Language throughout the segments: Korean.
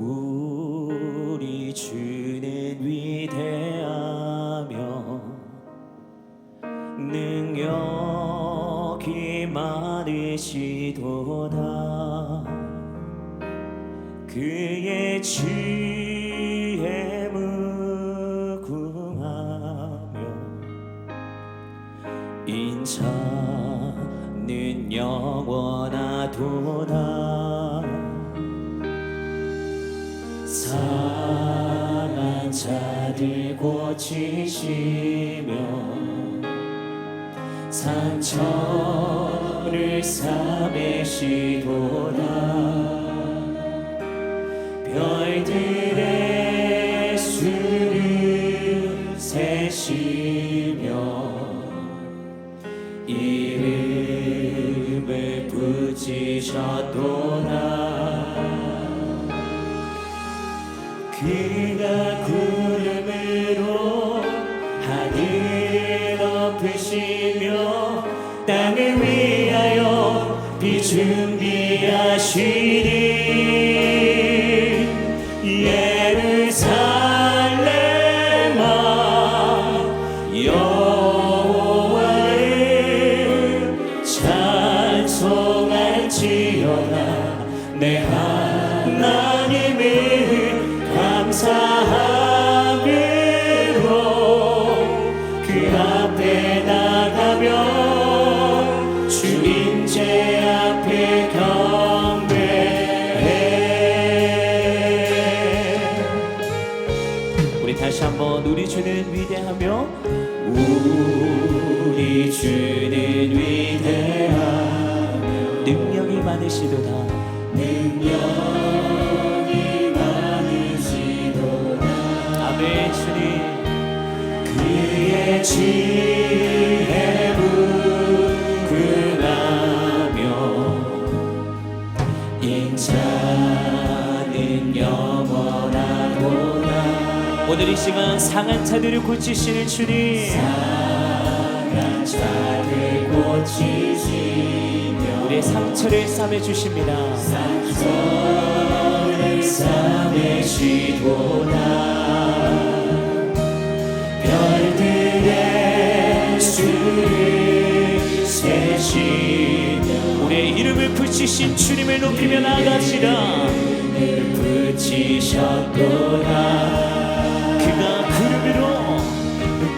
Ooh. 주는 위대하며 우리 주는 위대하며 능력이 많으시도다. 능력이 많으시도다. 아멘 주님. 그의 지 오늘 이 시간 상한 자들을 고치시는 주님. 상한 자들 고치시며 우리의 상처를 싸매 주십니다. 상처를 싸매시도다. 별들의 수를 세시며 우리의 이름을 붙이신 주님을 높이며 나아가시라 붙이셨도다.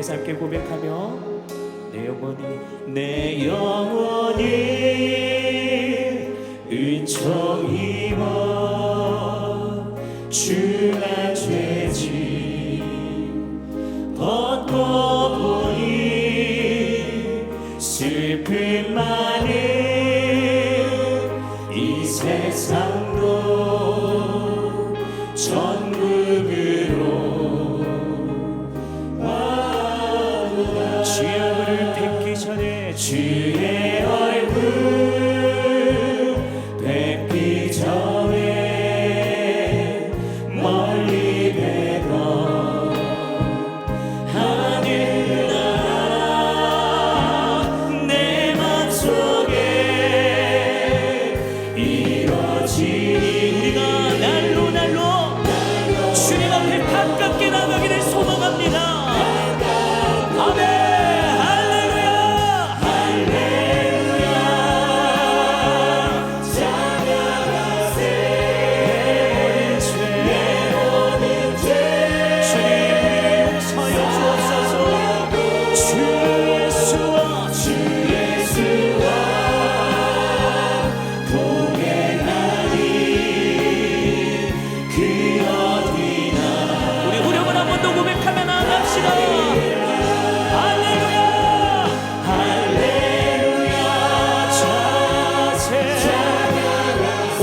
새삼께 고백하며 내 영혼이 내 영혼이 은총이어 주만 죄지.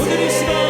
Krishna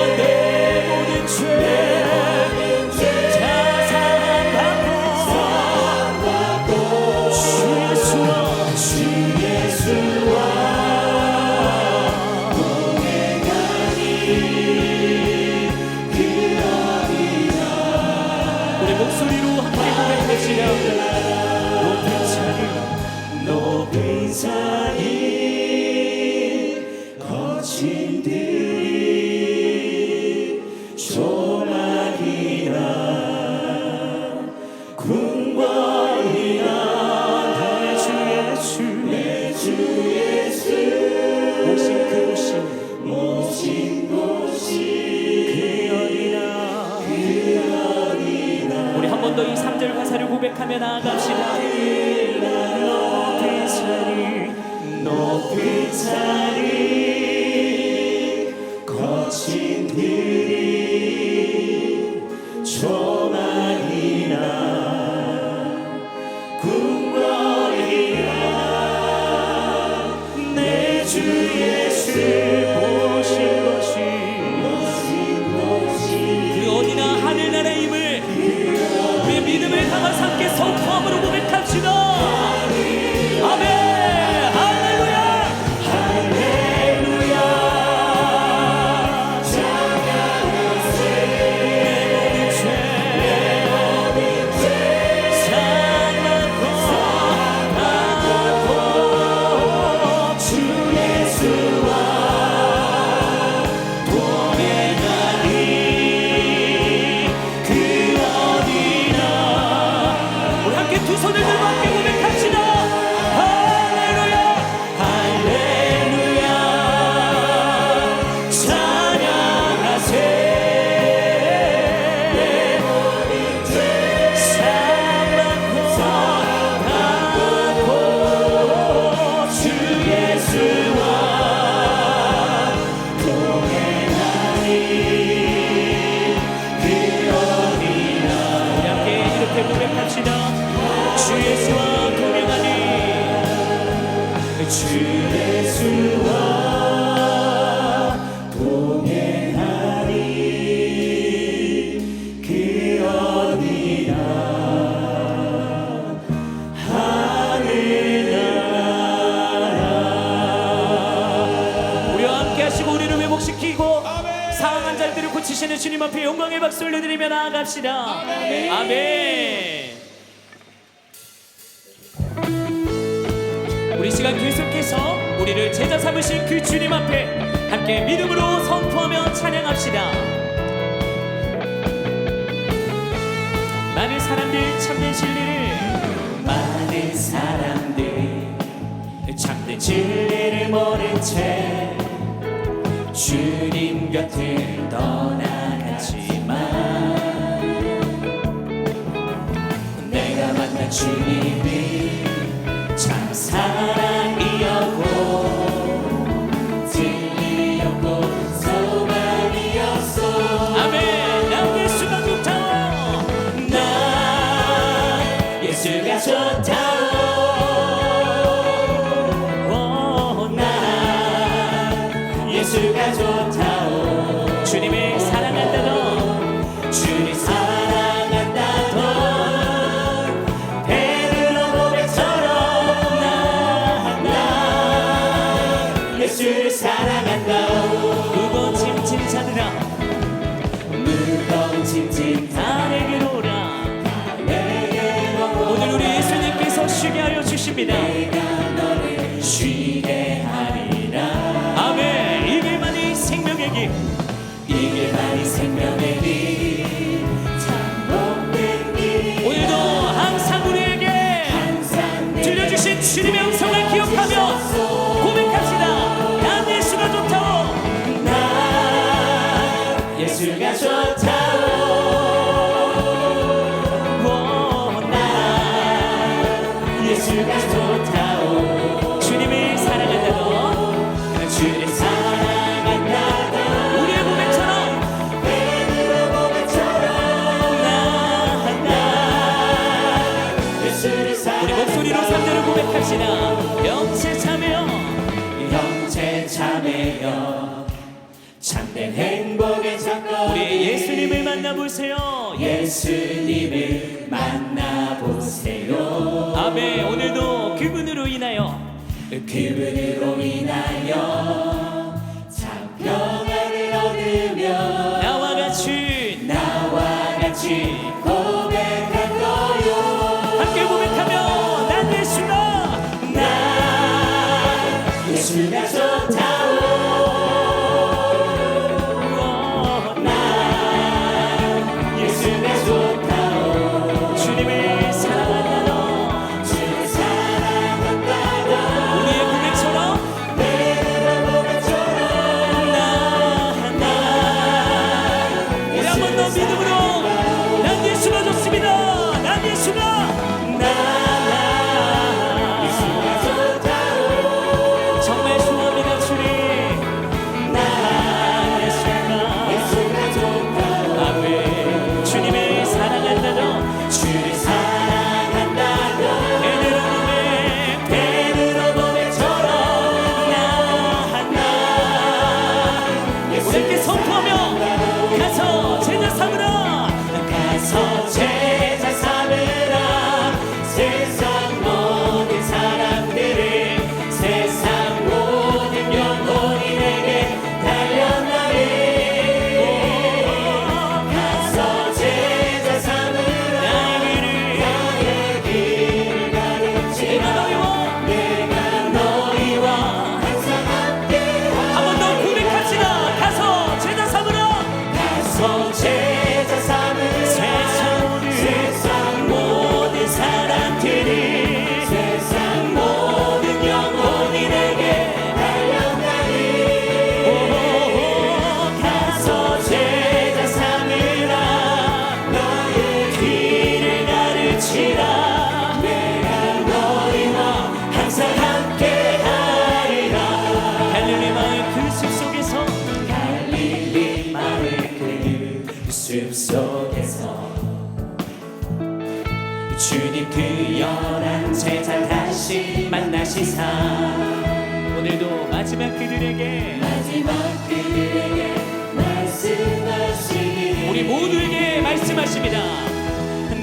나갑시다. 높이 산이 높이 자리. 지시는 주님 앞에 영광의 박수 올려드리며 나아갑시다. 아멘. 아멘. 우리 시간 계속해서 우리를 제자 삼으신 그 주님 앞에 함께 믿음으로 선포하며 찬양합시다. 많은 사람들 참된 진리를 많은 사람들 참된 진리를 모른 채 주님 곁을 떠나 주님 만나보세요. 예수님을 만나보세요. 아멘. 오늘도 그분으로 인하여 그분으로 인하여 참 평안을 얻으며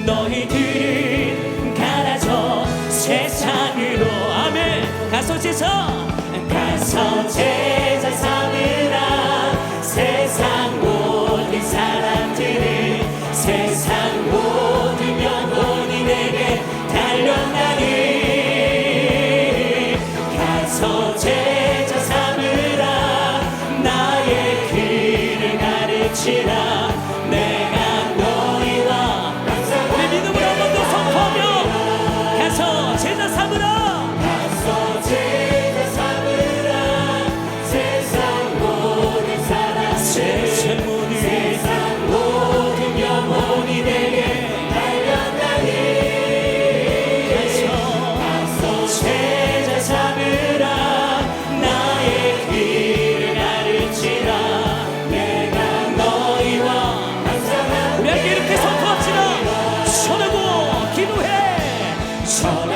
너희들은 갈아져 세상으로 아멘. 가서 제사 가서 제사 삼을 Sorry.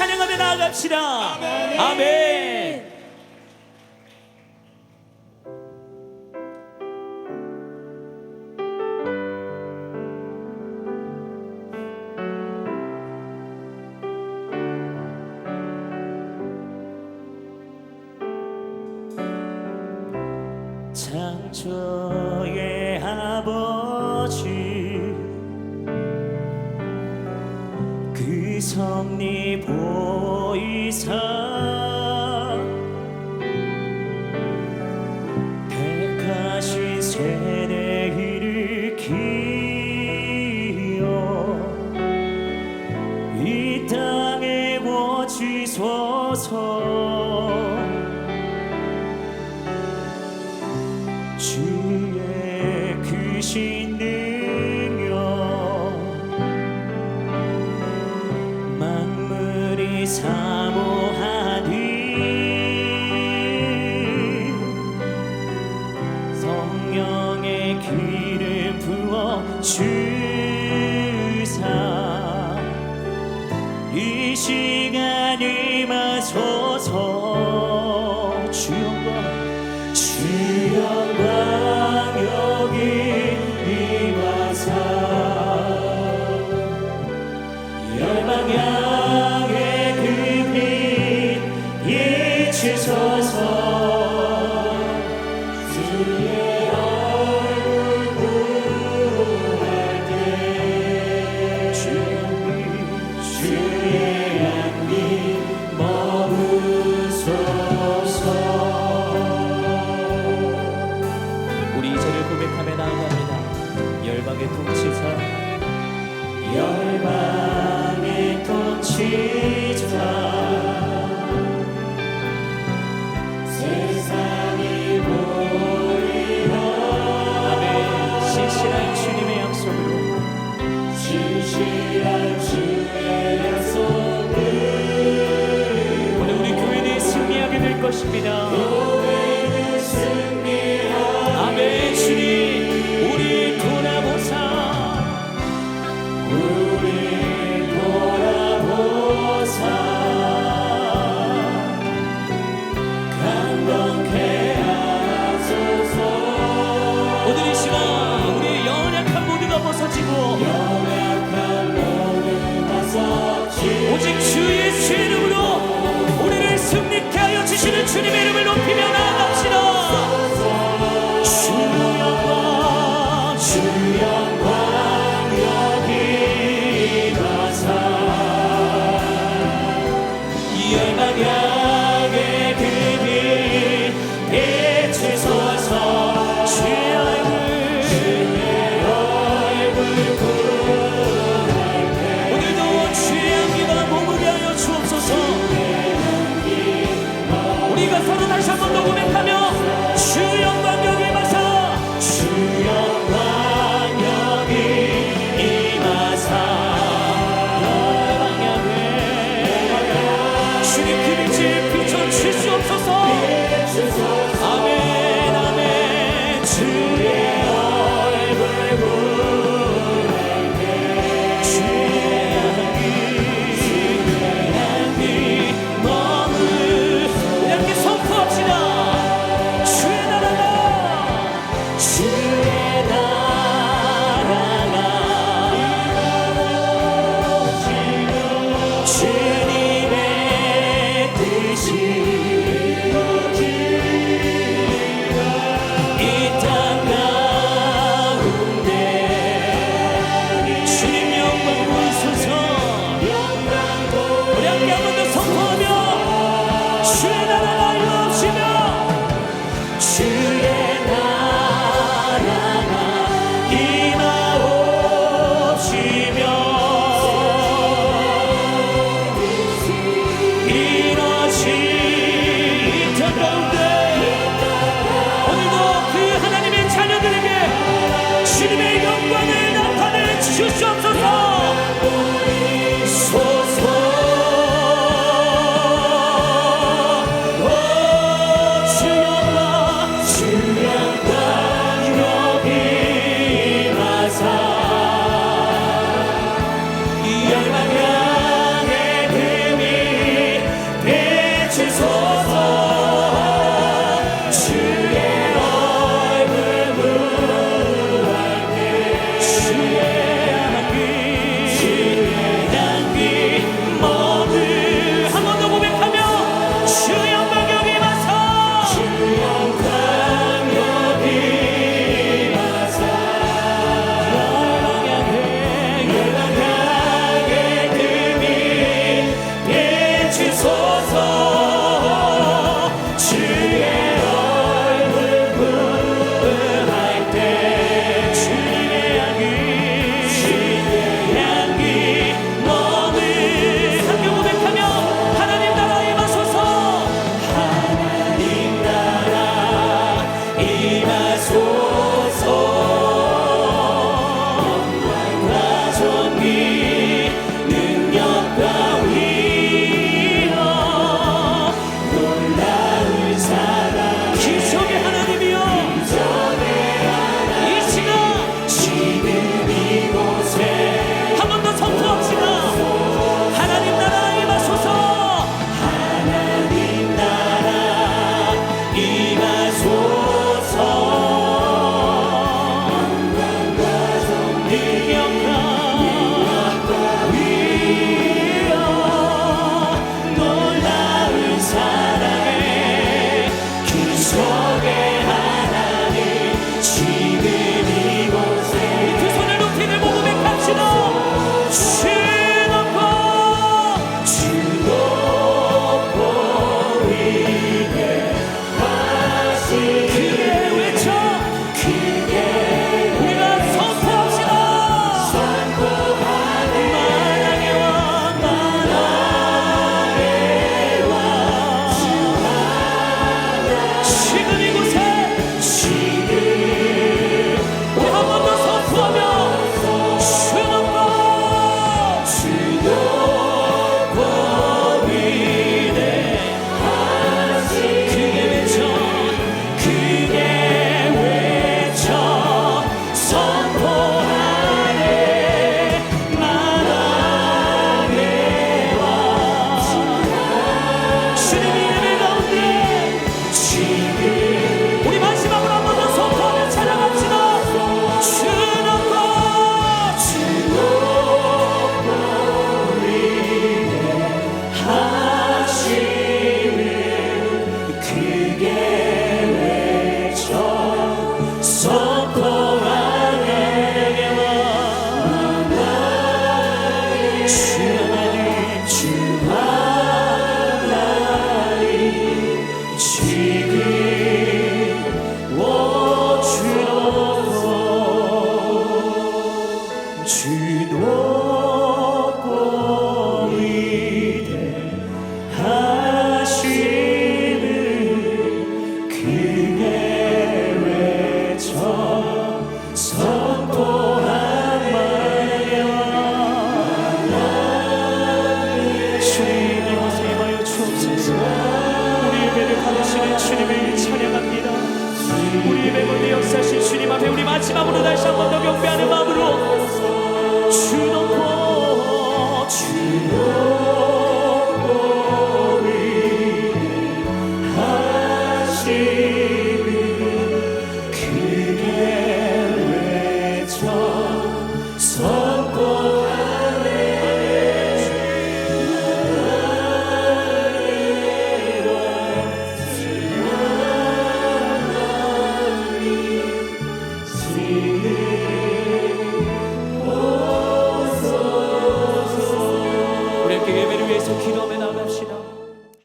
찬양하며 나아갑시다. 아멘. 아멘. Krzyż rozwoju.